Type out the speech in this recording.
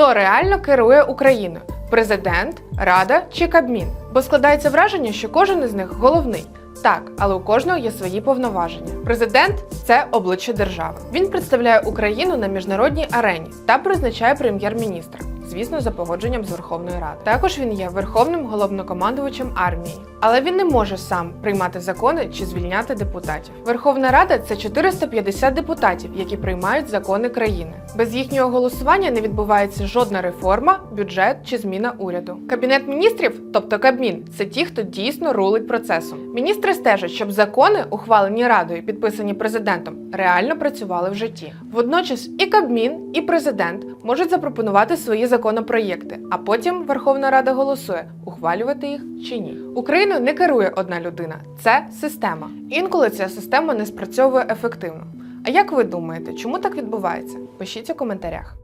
Хто реально керує Україною? Президент, Рада чи Кабмін? Бо складається враження, що кожен із них головний. Так, але у кожного є свої повноваження. Президент це обличчя держави. Він представляє Україну на міжнародній арені та призначає прем'єр-міністра. Звісно, за погодженням з Верховної Ради. Також він є верховним головнокомандувачем армії, але він не може сам приймати закони чи звільняти депутатів. Верховна Рада це 450 депутатів, які приймають закони країни. Без їхнього голосування не відбувається жодна реформа, бюджет чи зміна уряду. Кабінет міністрів, тобто Кабмін, це ті, хто дійсно рулить процесом. Міністри стежать, щоб закони, ухвалені радою, підписані президентом, реально працювали в житті. Водночас і Кабмін, і президент можуть запропонувати свої законопроєкти, а потім Верховна Рада голосує, ухвалювати їх чи ні. Україну не керує одна людина, це система. Інколи ця система не спрацьовує ефективно. А як ви думаєте, чому так відбувається? Пишіть у коментарях.